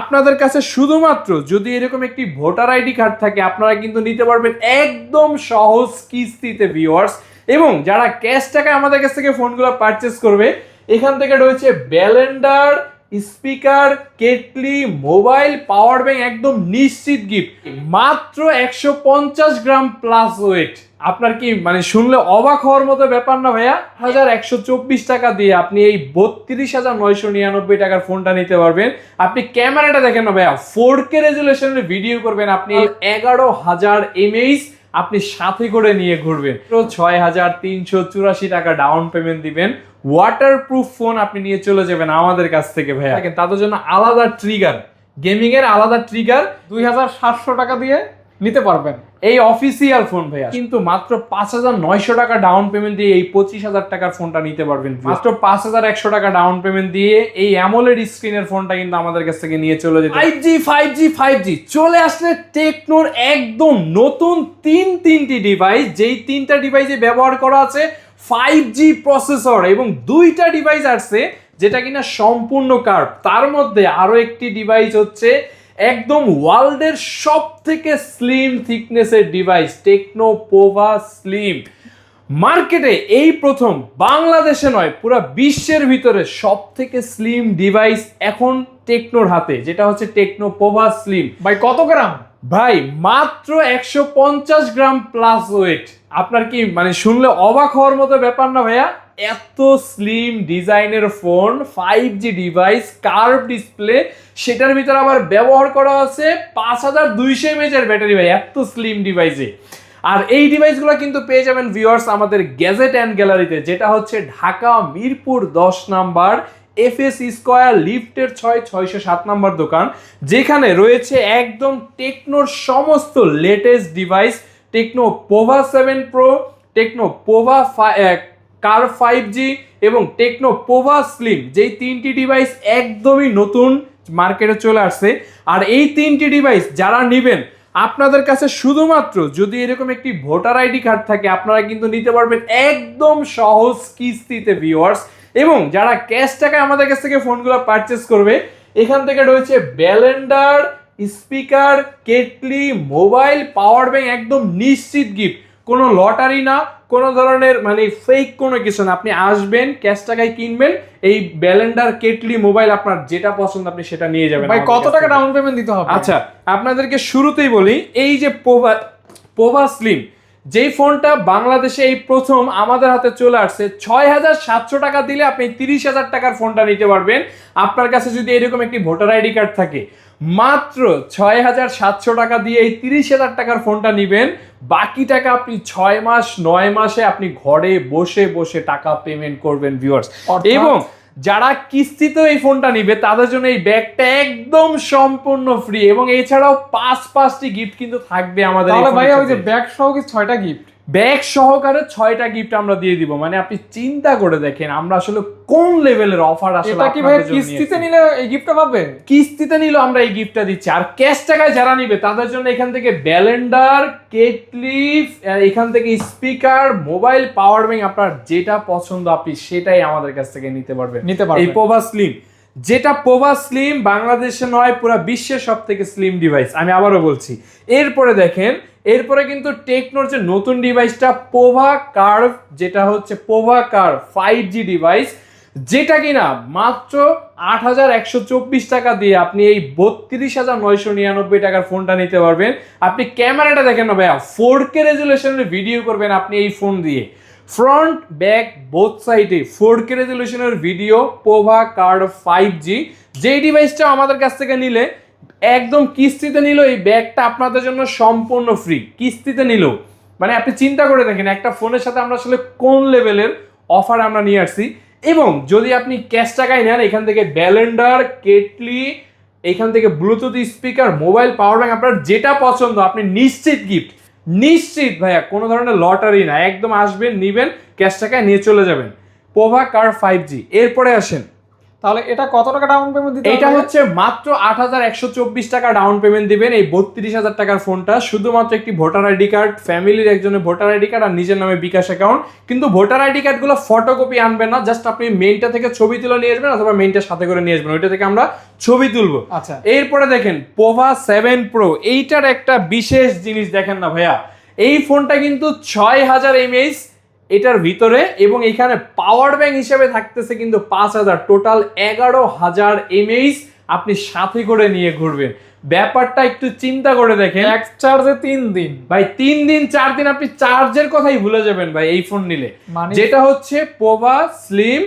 আপনাদের কাছে শুধুমাত্র যদি এরকম একটি ভোটার আইডি কার্ড থাকে, আপনারা কিন্তু নিতে পারবেন একদম সহজ কিস্তিতে ভিউয়ার্স এবং যারা ক্যাশ টাকায় আমাদের কাছ থেকে ফোনগুলো পারচেস করবে, এখান থেকে রয়েছে blender speaker kettle mobile power bank একদম নিশ্চিত গিফট। মাত্র একশো পঞ্চাশ গ্রাম প্লাস ওয়েট। আপনার কি মানে শুনলে অবাক হওয়ার মতো ব্যাপার না ভাইয়া? হাজার একশো চব্বিশ টাকা দিয়ে আপনি এই বত্রিশ হাজার নয়শো নিরানব্বই টাকার ফোনটা নিতে পারবেন। আপনি ক্যামেরাটা দেখেন না ভাইয়া ফোর কে রেজুলেশনের ভিডিও করবেন আপনি এগারো হাজার এমএইচ আপনি সাথে করে নিয়ে ঘুরবেন। ছয় হাজার তিনশো চুরাশি টাকা ডাউন পেমেন্ট দিবেন। ওয়াটার প্রুফ ফোন আপনি নিয়ে চলে যাবেন আমাদের কাছ থেকে ভাইয়া। দেখেন তাদের জন্য আলাদা ট্রিগার গেমিং এর আলাদা ট্রিগার দুই হাজার সাতশো টাকা দিয়ে নিতে পারবেন। এই অফিসিয়াল ফোন ভাইয়া। কিন্তু মাত্র পাঁচ হাজার নয়শো টাকা ডাউন পেমেন্ট দিয়ে এই পঁচিশ হাজার টাকার ফোনটা নিতে পারবেন মাত্র পাঁচ হাজার একশো টাকা ডাউন পেমেন্ট দিয়ে এই অ্যামোলেড স্ক্রিনের ফোনটা কিন্তু আমাদের কাছ থেকে নিয়ে চলে যেতে five G five G five G চলে আসলে টেকনোর একদম নতুন তিন তিনটি ডিভাইস যেই তিনটা ডিভাইসে ব্যবহার করা আছে ফাইভ জি প্রসেসর এবং দুইটা ডিভাইস আসছে যেটা কিনা সম্পূর্ণ কার্ভ তার মধ্যে আরও একটি ডিভাইস হচ্ছে একদম ওয়ার্ল্ডের সব থেকে স্লিম থিকনেসের ডিভাইস টেকনো পোভা স্লিম মার্কেটে এই প্রথম, বাংলাদেশে নয়, পুরো বিশ্বের ভিতরে সব থেকে স্লিম ডিভাইস এখন টেকনোর হাতে, যেটা হচ্ছে টেকনো পোভা স্লিম ভাই, কত গ্রাম? ভাই, মাত্র একশো পঞ্চাশ গ্রাম প্লাস ওয়েট আপনার কি মানে শুনলে অবাক হওয়ার মতো ব্যাপার না ভাইয়া? এত স্লিম ডিজাইনের phone five G device curve display সেটার ভিতরে আবার ব্যবহার করা আছে পাঁচ হাজার দুইশো এমএচের ব্যাটারি ভাই, এত স্লিম ডিভাইসে আর এই ডিভাইসগুলো কিন্তু পেয়ে যাবেন ভিউয়ার্স আমাদের গ্যাজেট অ্যান্ড গ্যালারিতে যেটা হচ্ছে ঢাকা মিরপুর দশ নাম্বার এফএস স্কোয়ার লিফটের ছয়, ছয়শো সাত নাম্বার দোকান, যেখানে রয়েছে একদম টেকনোর সমস্ত latest device Tecno Pova seven pro, Tecno Pova curve five G এবং টেকনো পোভা স্লিম। যেই তিনটি ডিভাইস একদমই নতুন মার্কেটে চলে আসছে। আর এই তিনটি ডিভাইস যারা নেবেন, আপনাদের কাছে শুধুমাত্র যদি এরকম একটি ভোটার আইডি কার্ড থাকে, আপনারা কিন্তু নিতে পারবেন একদম সহজ কিস্তিতে ভিউয়ার্স এবং যারা ক্যাশ টাকায় আমাদের কাছ থেকে ফোনগুলো পারচেস করবে এখান থেকে রয়েছে blender speaker kettle mobile power bank একদম নিশ্চিত গিফট কোনো লটারি না কোনো ধরনের মানে ফেক কোনো কিছু না। আপনি আসবেন ক্যাশ টাকায় কিনবেন এই ব্যালেন্ডার কেটলি মোবাইল আপনার যেটা পছন্দ আপনি সেটা নিয়ে যাবেন ভাই কত টাকা ডাউন পেমেন্ট দিতে হবে? আচ্ছা আপনাদেরকে শুরুতেই বলি এই যে পোভা পোভা স্লিম যেই ফোনটা বাংলাদেশে এই প্রথম আমাদের হাতে চলে আসছে ছয় হাজার সাতশো টাকা দিলে আপনি তিরিশ হাজার টাকার ফোনটা নিতে পারবেন। আপনার কাছে যদি এরকম একটি ভোটার আইডি কার্ড থাকে মাত্র ছয় হাজার সাতশো টাকা দিয়ে এই তিরিশ হাজার টাকার ফোনটা নেবেন। বাকি টাকা আপনি ছয় মাস নয় মাসে আপনি ঘরে বসে বসে টাকা পেমেন্ট করবেন ভিউয়ার্স এবং যারা কিস্তিতে এই ফোনটা নিবে তাদের জন্য এই ব্যাগটা একদম সম্পূর্ণ ফ্রি এবং এছাড়াও পাঁচ পাঁচটি গিফট কিন্তু থাকবে আমাদের ভাইয়া ভাই ওই যে ব্যাগ সহ কি ছয়টা গিফট ব্যাগ সহকারে ছয়টা গিফট আমরা দিয়ে দিব। মানে আপনি চিন্তা করে দেখেন আমরা আসলে কোন লেভেলের অফার আসলে এটা কি ভাই কিস্তিতে নিলে এই গিফটটা পাবে কিস্তিতে নিলেও আমরা এই গিফটটা দিচ্ছি। আর ক্যাশ টাকায় যারা নিবে তাদের জন্য এখান থেকে ব্যালেন্ডার কেটলি এখান থেকে স্পিকার মোবাইল পাওয়ার ব্যাংক আপনার যেটা পছন্দ আপনি সেটাই আমাদের কাছ থেকে নিতে পারবেন। নিতে পারবেন। এই পোভা স্লিম যেটা পোভা স্লিম বাংলাদেশে নয়, পুরো বিশ্বের সব থেকে স্লিম ডিভাইস আমি আবারও বলছি, এরপরে দেখেন, এরপরে কিন্তু টেকনোর যে নতুন ডিভাইসটা পোভা কার্ভ, যেটা হচ্ছে Pova curve five G device যেটা কিনা মাত্র আট হাজার একশো চব্বিশ টাকা দিয়ে আপনি এই বত্রিশ হাজার নয়শো নিরানব্বই টাকার ফোনটা নিতে পারবেন। আপনি ক্যামেরাটা দেখেন না ভাইয়া ফোর কে রেজুলেশনের ভিডিও করবেন আপনি এই ফোন দিয়ে। ফ্রন্ট ব্যাক বোথ সাইডে four K রেজলিউশনের video Pova curve five G যেই ডিভাইসটা আমাদের কাছ থেকে নিলে, একদম কিস্তিতে নিল, এই ব্যাগটা আপনাদের জন্য সম্পূর্ণ ফ্রি কিস্তিতে নিল। মানে আপনি চিন্তা করে দেখেন, একটা ফোনের সাথে আমরা আসলে কোন লেভেলের অফার আমরা নিয়ে আসছি। এবং যদি আপনি ক্যাশ টাকায় নেন, এখান থেকে ব্যালেন্ডার কেটলি এখান থেকে Bluetooth speaker mobile power bank আপনার যেটা পছন্দ, আপনি নিশ্চিত গিফট নিশ্চিত ভাইয়া, কোনো ধরনের লটারি না। একদম আসবেন, নিবেন ক্যাশ টাকায় নিয়ে চলে যাবেন। পোভা কার ফাইভ জি এরপরে আসেন তাহলে এটা কত টাকা ডাউন পেমেন্ট দিতে এটা হচ্ছে মাত্র আট হাজার একশো চব্বিশ টাকা ডাউন পেমেন্ট দিবেন। এই বত্রিশ হাজার টাকার ফোনটা শুধুমাত্র একটি ভোটার আইডি কার্ড ফ্যামিলির একজনের ভোটার আইডি কার্ড আর নিজের নামে বিকাশ অ্যাকাউন্ট কিন্তু ভোটার আইডি কার্ডগুলো ফটোকপি আনবেন না জাস্ট আপনি মেইনটা থেকে ছবি তুলে নিয়ে আসবেন অথবা মেইনটা সাথে করে নিয়ে আসবেন ওইটা থেকে আমরা ছবি তুলবো। আচ্ছা। এরপরে দেখেন পোভা সেভেন প্রো এইটার একটা বিশেষ জিনিস দেখেন না ভাইয়া। এই ফোনটা কিন্তু ছয় হাজার এমএইচ এটার ভিতরে এবং এখানে পাওয়ার ব্যাংক হিসেবে থাকতেছে কিন্তু পাঁচ হাজার টোটাল এগারো হাজার এমএইচ আপনি সাথে করে নিয়ে ঘুরবেন। ব্যাপারটা একটু চিন্তা করে দেখেন। এক চার্জে তিন দিন। ভাই তিন দিন চার দিন আপনি চার্জের কথাই ভুলে যাবেন ভাই এই ফোন নিলে। মানে যেটা হচ্ছে Pova slim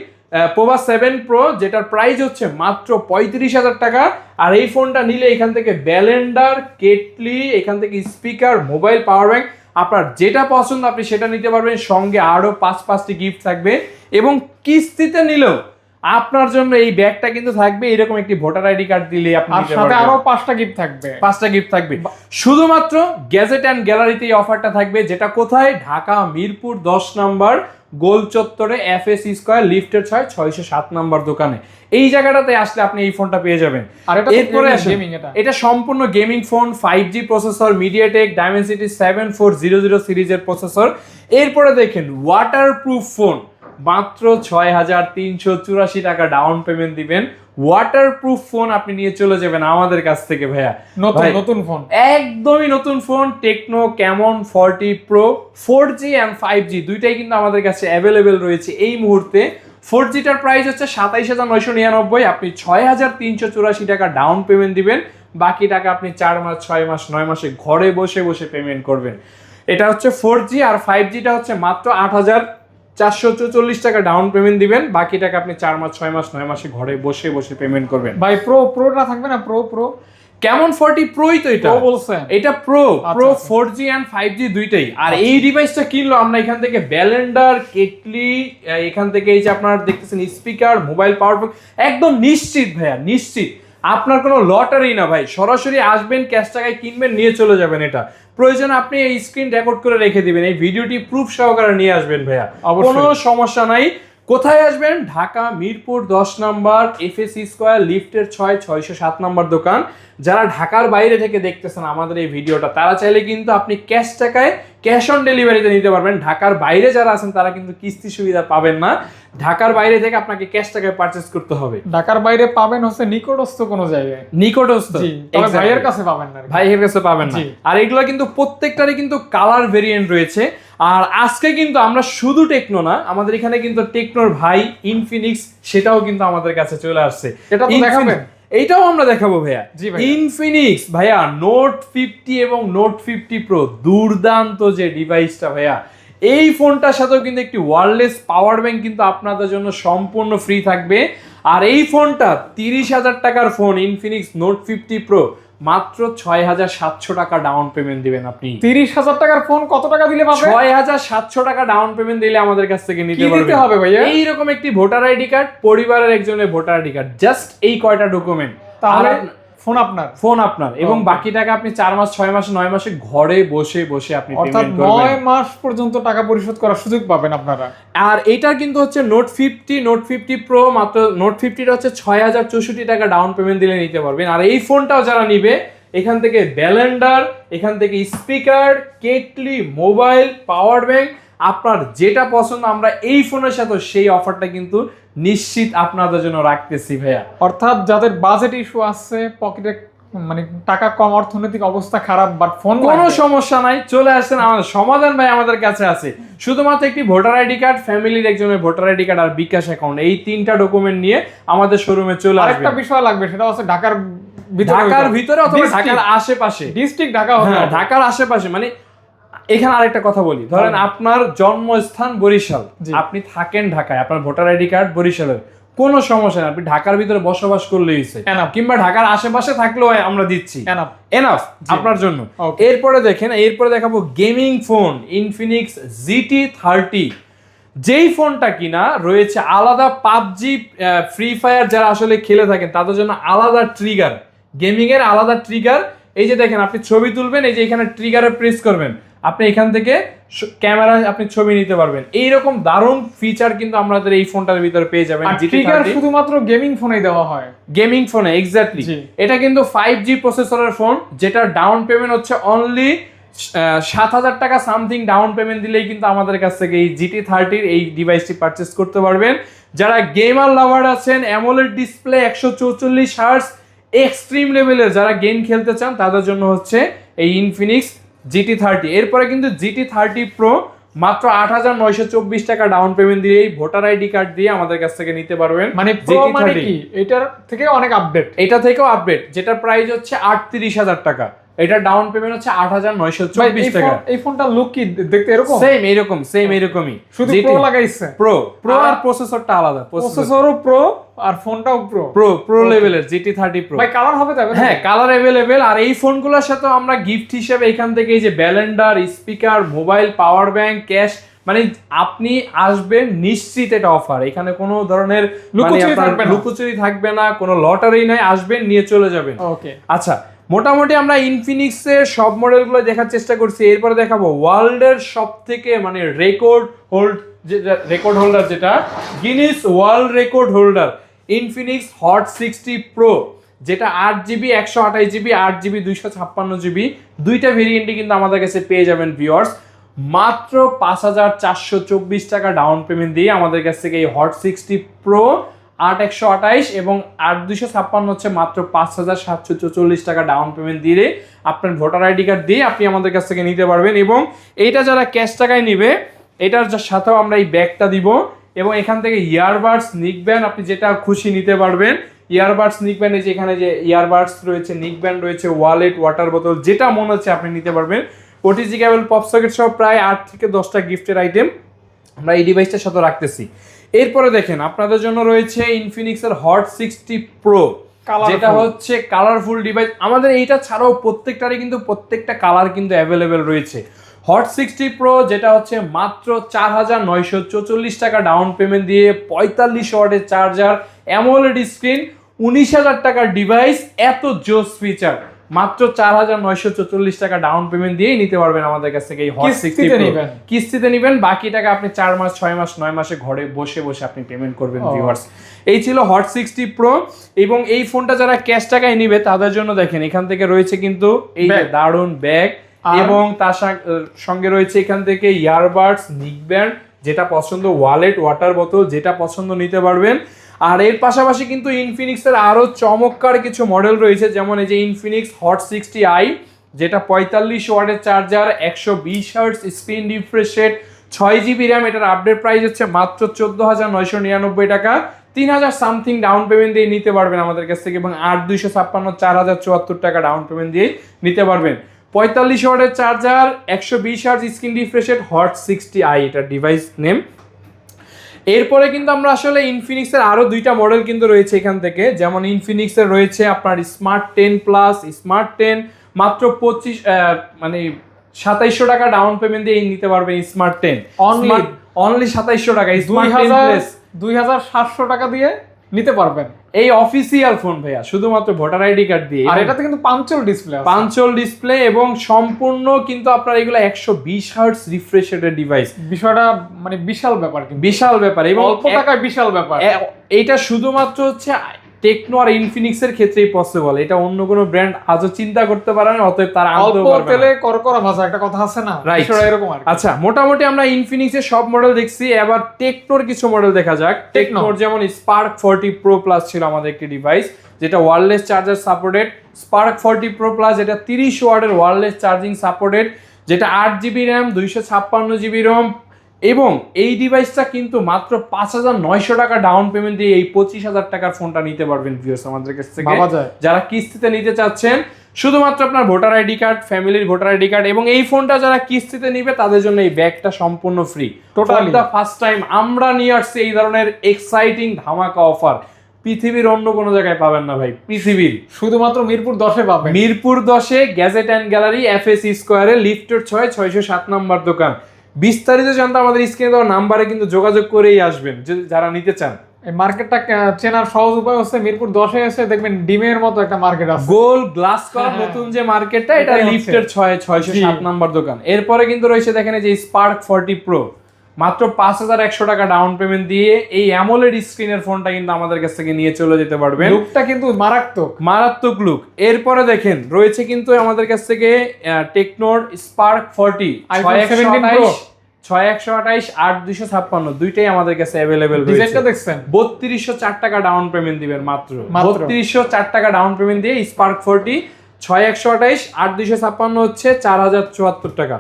Pova seven pro যেটার প্রাইস হচ্ছে মাত্র পঁয়ত্রিশ হাজার টাকা। আর এই ফোনটা নিলে এখান থেকে ব্যালেন্ডার কেটলি এখান থেকে স্পিকার মোবাইল পাওয়ার ব্যাংক আপনার যেটা পছন্দ আপনি সেটা নিতে পারবেন। সঙ্গে আরও পাঁচ পাঁচটি গিফট থাকবে এবং কিস্তিতে নিলেও আপনার জন্য এই ব্যাগটা কিন্তু থাকবে এরকম একটি ভোটার আইডি কার্ড দিলে আপনার আর নিতে সাথে আরও পাঁচটা গিফট থাকবে। পাঁচটা গিফট থাকবে। শুধুমাত্র গ্যাজেট অ্যান্ড গ্যালারিতে এই অফারটা থাকবে যেটা কোথায়? ঢাকা মিরপুর দশ নম্বর গোল চত্বরে এফ এস স্কোয়ার লিফটের ছয় ছয়শো সাত নম্বর দোকানে। এই জায়গাটাতে আসলে আপনি এই ফোনটা পেয়ে যাবেন। আর এটা এরপরে গেমিং এটা। এটা সম্পূর্ণ gaming phone five G processor MediaTek Dimensity seven four zero zero সিরিজের প্রসেসর এরপরে দেখেন ওয়াটার প্রুফ ফোন মাত্র ছয় হাজার তিনশো চুরাশি টাকা ডাউন পেমেন্ট দিবেন। ওয়াটার প্রুফ ফোন আপনি নিয়ে চলে যাবেন আমাদের কাছ থেকে ভাইয়া। নতুন নতুন ফোন একদমই নতুন phone Tecno Camon forty pro four G and five G দুইটাই কিন্তু আমাদের কাছে অ্যাভেলেবেল রয়েছে এই মুহূর্তে। ফোর জিটার প্রাইস হচ্ছে সাতাইশ হাজার নয়শো নিরানব্বই আপনি ছয় হাজার তিনশো চুরাশি টাকা ডাউন পেমেন্ট দিবেন। বাকি টাকা আপনি চার মাস ছয় মাস নয় মাসে ঘরে বসে বসে পেমেন্ট করবেন। এটা হচ্ছে ফোর জি আর ফাইভ জিটা হচ্ছে মাত্র আট হাজার চারশো চল্লিশ টাকা ডাউন পেমেন্ট দিবেন বাকি টাকা আপনি চার মাস ছয় মাস নয় মাসে ঘরে বসে বসে পেমেন্ট করবেন। ভাই প্রো প্রোটা থাকবে না? প্রো প্রো কেমন ফর্টি প্রোই তো এটা? বলছেন। এটা প্রো আচ্ছা, প্রো আচ্ছা। Four G and five G দুইটাই। আর এই ডিভাইসটা কিনলো আমরা এখান থেকে ব্যালেন্ডার কেটলি এখান থেকে এই যে আপনার দেখতেছেন স্পিকার মোবাইল পাওয়ার একদম নিশ্চিত ভাইয়া নিশ্চিত। আপনার কোনো লটারি না ভাই। সরাসরি আসবেন ক্যাশ টাকায় কিনবেন নিয়ে চলে যাবেন এটা। প্রয়োজন আপনি এই স্ক্রিন রেকর্ড করে রেখে দিবেন। এই ভিডিওটি প্রুফ সহকারে নিয়ে আসবেন ভাইয়া। কোনো সমস্যা নাই। কোথায় আসবেন? ঢাকা মিরপুর দশ নম্বর এফএসি স্কোয়ার লিফটের ছয় ছয়শো সাত নম্বর দোকান। যারা ঢাকার বাইরে থেকে দেখতেছেন আমাদের এই ভিডিওটা তারা চাইলে কিন্তু আপনি ক্যাশ টাকায় ক্যাশ অন ডেলিভারিতে নিতে পারবেন। ঢাকার বাইরে যারা আছেন তারা কিন্তু কিস্তি সুবিধা পাবেন না। ঢাকার বাইরে থেকে আপনাকে ক্যাশ টাকায় পারচেস করতে হবে। ঢাকার বাইরে পাবেন হচ্ছে নিকটস্থ কোনো জায়গায়। নিকটস্থ? তবে ভাইয়ের কাছে পাবেন না। ভাইয়ের কাছে পাবেন না। আর এগুলো কিন্তু প্রত্যেকটারই কিন্তু কালার ভেরিয়েন্ট রয়েছে। আর আজকে কিন্তু আমরা শুধু টেকনো না আমাদের এখানে কিন্তু টেকনোর ভাই ইনফিনিক্স সেটাও কিন্তু আমাদের কাছে চলে আসছে। এটা তো দেখাবেন? এইটাও আমরা দেখাবো ভাইয়া। ইনফিনিক্স ভাইয়া। নোট ফিফটি এবং নোট ফিফটি প্রো দুর্দান্ত যে ডিভাইসটা ভাইয়া। এই ফোনটার সাথেও কিন্তু একটি ওয়ারলেস পাওয়ার ব্যাংক কিন্তু আপনাদের জন্য সম্পূর্ণ ফ্রি থাকবে। আর এই ফোনটা তিরিশ হাজার টাকার phone Infinix Note fifty pro মাত্র ছয় হাজার সাতশো টাকা ডাউন পেমেন্ট দিবেন আপনি। তিরিশ হাজার টাকার ফোন কত টাকা দিলে পাবেন ছয় হাজার সাতশো টাকা ডাউন পেমেন্ট দিলে আমাদের কাছ থেকে নিতে দিতে হবে ভাইয়া? এইরকম একটি ভোটার আইডি কার্ড পরিবারের একজনের ভোটার আইডি কার্ড জাস্ট এই কয়টা ডকুমেন্ট তাহলে ফোন আপনার? ফোন আপনার এবং বাকি টাকা আপনি চার মাস ছয় মাস নয় মাসে ঘরে বসে বসে আপনি অর্থাৎ নয় মাস পর্যন্ত টাকা পরিশোধ করার সুযোগ পাবেন আপনারা। আর এটা কিন্তু হচ্ছে Note fifty Note fifty pro মাত্র নোট ফিফটিটা হচ্ছে ছয় হাজার চৌষট্টি টাকা ডাউন পেমেন্ট দিলে নিতে পারবেন। আর এই ফোনটাও যারা নিবে এখান থেকে ব্যালেন্ডার এখান থেকে speaker kettle mobile power bank আপনার যেটা পছন্দ আমরা এই ফোনের সাথে সেই অফারটা কিন্তু নিশ্চিত আপনাদের জন্য রাখতেছি ভাইয়া। অর্থাৎ যাদের বাজেট ইস্যু আছে পকেটে মানে টাকা কম অর্থনৈতিক অবস্থা খারাপ বাট ফোন কোনো সমস্যা নাই চলে আসছেন আমাদের। সমাধান ভাই আমাদের কাছে আছে। শুধুমাত্র একটি ভোটার আইডি কার্ড ফ্যামিলির একজনের ভোটার আইডি কার্ড আর বিকাশ অ্যাকাউন্ট এই তিনটা ডকুমেন্ট নিয়ে আমাদের শোরুমে চলে আরেকটা আসবেন। বিষয় লাগবে সেটা হচ্ছে ঢাকার ঢাকার ভিতরে অথবা ঢাকার আশেপাশে। ডিস্ট্রিক্ট ঢাকা হবে হ্যাঁ ঢাকার আশেপাশে। মানে এখানে আরেকটা কথা বলি। ধরেন আপনার জন্মস্থান বরিশাল। আপনি থাকেন ঢাকায় আপনার ভোটার আইডি কার্ড বরিশালের। কোনো সমস্যা নেই আপনি ঢাকার ভিতরে বসবাস করলে কিংবা ঢাকার আশেপাশে থাকলেও আমরা দিচ্ছি. এনাফ আপনার জন্য. এরপরে দেখেন এরপরে দেখাবো gaming phone Infinix GT thirty যেই ফোনটা কিনা রয়েছে আলাদা পাবজি ফ্রি ফায়ার যারা আসলে খেলে থাকেন তাদের জন্য আলাদা ট্রিগার গেমিং এর আলাদা ট্রিগার এই যে দেখেন আপনি ছবি তুলবেন এই যে এখানে ট্রিগারে প্রেস করবেন। আপনি এখান থেকে ক্যামেরা আপনি ছবি নিতে পারবেন। এইরকম দারুণ ফিচার কিন্তু আমাদের এই ফোনটার ভিতরে পেয়ে যাবেন ট্রিগার শুধুমাত্র গেমিং ফোনেই দেওয়া হয়। গেমিং ফোনে এক্স্যাক্টলি এটা কিন্তু ফাইভ জি প্রসেসরের ফোন যেটা ডাউন পেমেন্ট হচ্ছে অনলি সাত হাজার টাকা সামথিং ডাউন পেমেন্ট দিলেই কিন্তু আমাদের কাছ থেকে এই জিটি থার্টির এই ডিভাইসটি পারচেস করতে পারবেন। যারা গেমার লাভার আছেন অ্যামোলেড ডিসপ্লে একশো চৌচল্লিশ হার্স এক্সট্রিম লেভেলের যারা গেম খেলতে চান তাদের জন্য হচ্ছে এই ইনফিনিক্স জিটি থার্টি এরপরে কিন্তু জিটি থার্টি প্রো মাত্র আট হাজার নয়শো চব্বিশ টাকা ডাউন পেমেন্ট দিয়ে ভোটার আইডি কার্ড দিয়ে আমাদের কাছ থেকে নিতে পারবেন মানে প্রো GT30 মানে কি? এটার থেকে অনেক আপডেট এটা থেকেও আপডেট যেটা প্রাইস হচ্ছে আটত্রিশ হাজার টাকা। এটা ডাউন পেমেন্ট হচ্ছে আট হাজার নয়শো চব্বিশ টাকা। এই ফোনটা লুক কি? দেখতে এরকম? সেম এরকম সেম এরকমই। শুধু প্রো লাগাইছে? প্রো প্রো আর প্রসেসরটা আলাদা প্রসেসরও প্রো আর ফোনটাও প্রো প্রো প্রো লেভেলের জিটি থার্টি প্রো ভাই কালার হবে তবে হ্যাঁ কালার অ্যাভেলেবেল আর এই ফোনগুলোর সাথে আমরা গিফট হিসেবে এখান থেকে এই যে blender speaker mobile power bank cash মানে আপনি আসবেন নিশ্চিত এটা অফার এখানে কোনো ধরনের মানে লুকোচুরি থাকবে না। লুকোচুরি থাকবে না কোনো লটারি নাই আসবেন নিয়ে চলে যাবেন। ওকে আচ্ছা মোটামুটি আমরা ইনফিনিক্সের সব মডেলগুলো দেখার চেষ্টা করছি। এরপরে দেখাবো ওয়ার্ল্ডের সব থেকে মানে রেকর্ড হোল্ড যেটা রেকর্ড হোল্ডার যেটা Guinness world record holder Infinix Hot sixty pro যেটা আট জিবি একশো আঠাশ জিবি আট জিবি দুইশো ছাপ্পান্ন জিবি দুইটা ভেরিয়েন্টই কিন্তু আমাদের কাছে পেয়ে যাবেন ভিওর্স মাত্র পাঁচ হাজার চারশো চব্বিশ টাকা ডাউন পেমেন্ট দিয়ে আমাদের কাছ থেকে এই হট সিক্সটি প্রো আট একশো আঠাইশ এবং আট দুশো ছাপ্পান্ন হচ্ছে মাত্র পাঁচ হাজার সাতশো চৌচল্লিশ টাকা ডাউন পেমেন্ট দিয়ে আপনার ভোটার আইডি কার্ড দিয়ে আপনি আমাদের কাছ থেকে নিতে পারবেন এবং এইটা যারা ক্যাশ টাকায় নিবে, এটার সাথেও আমরা এই ব্যাগটা দিব এবং এখান থেকে ইয়ারবাডস নিকব্যান্ড আপনি যেটা খুশি নিতে পারবেন। ইয়ারবাডস নিকব্যান্ড এই যে এখানে যে ইয়ারবাডস রয়েছে নিকব্যান্ড রয়েছে ওয়ালেট ওয়াটার বোতল যেটা মনে হচ্ছে আপনি নিতে পারবেন। ওটিজি কেবল পপ সকেট সহ প্রায় আট থেকে দশটা গিফটের আইটেম আমরা এই ডিভাইসটার সাথে রাখতেছি। এরপরে দেখেন আপনাদের জন্য রয়েছে ইনফিনিক্সের হট সিক্সটি প্রো যেটা হচ্ছে কালারফুল ডিভাইস আমাদের এইটা ছাড়াও প্রত্যেকটারই কিন্তু প্রত্যেকটা কালার কিন্তু অ্যাভেলেবেল রয়েছে। হট সিক্সটি প্রো যেটা হচ্ছে মাত্র চার হাজার নয়শো চৌচল্লিশ টাকা ডাউন পেমেন্ট দিয়ে পঁয়তাল্লিশ ওয়াটের চার্জার অ্যামোলেড স্ক্রিন উনিশ হাজার টাকার ডিভাইস এত জোস ফিচার মাত্র চার হাজার নয়শো চৌচল্লিশ টাকা ডাউন পেমেন্ট দিয়েই নিতে পারবেন আমাদের কাছ থেকে এই হট সিক্সটি কিস্তিতে নিবেন। কিস্তিতে নেবেন বাকি টাকা আপনি চার মাস ছয় মাস নয় মাসে ঘরে বসে বসে আপনি পেমেন্ট করবেন ভিউয়ার্স এই ছিল হট সিক্সটি প্রো এবং এই ফোনটা যারা ক্যাশ টাকায় নিবে তাদের জন্য দেখেন এখান থেকে রয়েছে কিন্তু এই। দারুণ ব্যাগ এবং তার সঙ্গে রয়েছে এখান থেকে ইয়ারবাডস নিকব্যান্ড যেটা পছন্দ ওয়ালেট ওয়াটার বোতল যেটা পছন্দ নিতে পারবেন আর এর পাশাপাশি কিন্তু ইনফিনিক্সের আরও চমৎকার কিছু মডেল রয়েছে, যেমন এই যে ইনফিনিক্স হট সিক্সটি আই যেটা পঁয়তাল্লিশ ওয়াটের চার্জার একশো বিশ হার্টস স্ক্রিন রিফ্রেশ রেট ছয় জিবি র্যাম এটার আপডেট প্রাইস হচ্ছে মাত্র চোদ্দ হাজার নয়শো নিরানব্বই টাকা। তিন হাজার সামথিং ডাউন পেমেন্ট দিয়ে নিতে পারবেন আমাদের কাছ থেকে এবং আট দুইশো ছাপ্পান্ন চার হাজার চুয়াত্তর টাকা ডাউন পেমেন্ট দিয়ে নিতে পারবেন। পঁয়তাল্লিশ ওয়াটের চার্জার একশো বিশ hertz screen refresh rate Hot sixty i এটার ডিভাইস নেম এরপরে কিন্তু আমরা আসলে ইনফিনিক্সের আরও দুইটা মডেল কিন্তু রয়েছে এখান থেকে। যেমন ইনফিনিক্সের রয়েছে আপনার Smart ten plus Smart ten মাত্র পঁচিশ মানে সাতাইশশো টাকা ডাউন পেমেন্ট দিয়ে নিতে পারবে স্মার্ট টেন অনলি অনলি সাতাইশশো টাকা দুই হাজার দুই হাজার সাতশো টাকা দিয়ে নিতে পারবেন। এই অফিসিয়াল ফোন ভাইয়া শুধুমাত্র ভোটার আইডি কার্ড দিয়ে। আর এটাতে কিন্তু পাঞ্চল ডিসপ্লে পাঞ্চল ডিসপ্লে এবং সম্পূর্ণ কিন্তু আপনার এগুলো একশো বিশ হার্টস রিফ্রেশ রেটের ডিভাইস বিষয়টা মানে বিশাল ব্যাপার বিশাল ব্যাপার এবং অল্প টাকায় বিশাল ব্যাপার। এটা এইটা শুধুমাত্র হচ্ছে টেকনো আর ইনফিনিক্স এর ক্ষেত্রেই পসিবল এটা অন্য কোনো ব্র্যান্ড আজও চিন্তা করতে পারে না অতএব তারা আনতেও পারবে তেলে। করকরা ভাজা একটা কথা আছে না. বিষয়টা এরকম আর আচ্ছা মোটামুটি আমরা ইনফিনিক্স এর সব মডেল দেখছি। এবার টেকনোর কিছু মডেল দেখা যাক। টেকনোর যেমন স্পার্ক ফোরটি প্রো প্লাস ছিল আমাদের একটি ডিভাইস যেটা wireless charger supported Spark forty pro plus এটা তিরিশ ওয়ার্ডের ওয়্যারলেস চার্জিং সাপোর্টেড যেটা আট জিবি র্যাম দুইশো ছাপ্পান্ন জিবি রম এবং এই ডিভাইসটা কিন্তু মাত্র পাঁচ হাজার নয়শো টাকা ডাউন পেমেন্ট দিয়ে এই পঁচিশ হাজার টাকার ফোনটা নিতে পারবেন আমাদের কাছ থেকে। যারা কিস্তিতে নিতে চাচ্ছেন শুধুমাত্র আপনার ভোটার আইডি কার্ড ফ্যামিলির ভোটার আইডি কার্ড এবং এই ফোনটা যারা কিস্তিতে নিবে তাদের জন্য এই ব্যাগটা সম্পূর্ণ free Totally. The first time আমরা নিয়ে আসছি এই ধরনের এক্সাইটিং ধামাকা অফার পৃথিবীর অন্য কোনো জায়গায় পাবেন না ভাই পৃথিবীর। শুধুমাত্র মিরপুর দশে পাবেন। মিরপুর দশে gadget and gallery F S স্কোয়ারে লিফটের ছয় ছয়শো সাত নাম্বার দোকান। বিস্তারিত জানতে আমাদের স্ক্রিনে দেওয়া নাম্বারে কিন্তু যোগাযোগ করেই আসবেন যে- যারা নিতে চান। এই মার্কেটটা চেনার সহজ উপায় হচ্ছে মিরপুর দশে এসে দেখবেন ডিমের মতো একটা মার্কেট আছে। গোল গ্লাস করা হ্যাঁ। নতুন যে মার্কেটটা এটা লিফটের ছয় ছয়শো সাত নাম্বার দোকান। এরপরে কিন্তু রয়েছে দেখেন এই যে স্পার্ক ফর্টি প্রো মাত্র পাঁচ হাজার একশো টাকা ডাউন পেমেন্ট দিয়ে এই অ্যামোলেড স্ক্রিনের ফোনটা কিন্তু আমাদের কাছ থেকে নিয়ে চলে যেতে পারবে লুকটা কিন্তু মারাত্মক। মারাত্মক লুক এরপরে দেখেন রয়েছে কিন্তু আমাদের কাছ থেকে টেকনোর স্পার্ক ফর্টি iPhone 17 Pro। ছয় একশো আঠাইশ আট দুইশো ছাপ্পান্ন দুইটাই আমাদের কাছে অ্যাভেলেবেল ডিজাইনটা দেখছেন? বত্রিশশো চার টাকা ডাউন পেমেন্ট দিবেন মাত্র। মাত্র। বত্রিশশো চার টাকা ডাউন পেমেন্ট দিয়ে স্পার্ক ফোরটি ছয় একশো আঠাইশ আট দুইশো ছাপ্পান্ন হচ্ছে চার হাজার চুয়াত্তর টাকা।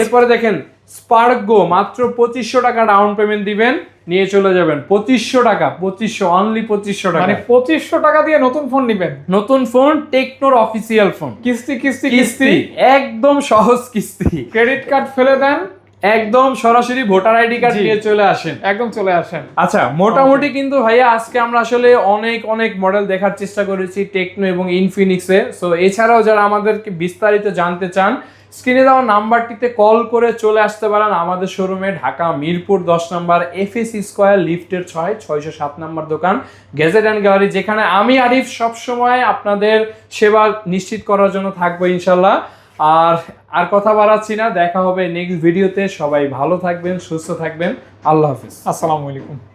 এরপরে দেখেন স্পার্ক গো মাত্র পঁচিশশো টাকা ডাউন পেমেন্ট দিবেন নিয়ে চলে যাবেন। পঁচিশশো টাকা পঁচিশশো অনলি পঁচিশশো টাকা। মানে পঁচিশশো টাকা দিয়ে নতুন ফোন নিবেন। নতুন ফোন টেকনোর অফিসিয়াল ফোন কিস্তি কিস্তি কিস্তি। একদম সহজ কিস্তি। ক্রেডিট কার্ড ফেলে দেন। একদম সরাসরি ভোটার আইডি কার্ড নিয়ে চলে আসেন। একদম চলে আসেন। আচ্ছা মোটামুটি কিন্তু ভাইয়া আজকে আমরা আসলে অনেক অনেক মডেল দেখার চেষ্টা করেছি টেকনো এবং ইনফিনিক্সে সো এছাড়াও যারা আমাদেরকে বিস্তারিত জানতে চান স্ক্রিনে দেওয়া নাম্বারটিতে কল করে চলে আসতে পারেন আমাদের শোরুমে, ঢাকা, মিরপুর, দশ নম্বর, এফএস স্কোয়ার, লিফটের ছয়, ছয়শো সাত নম্বর দোকান গেজেট অ্যান্ড গ্যালারি যেখানে আমি, আরিফ, সবসময় আপনাদের সেবা নিশ্চিত করার জন্য থাকব ইনশাল্লাহ আর আর কথা বাড়াচ্ছি না, দেখা হবে নেক্সট ভিডিওতে সবাই ভালো থাকবেন, সুস্থ থাকবেন। আল্লাহ হাফিজ। আসসালামু আলাইকুম।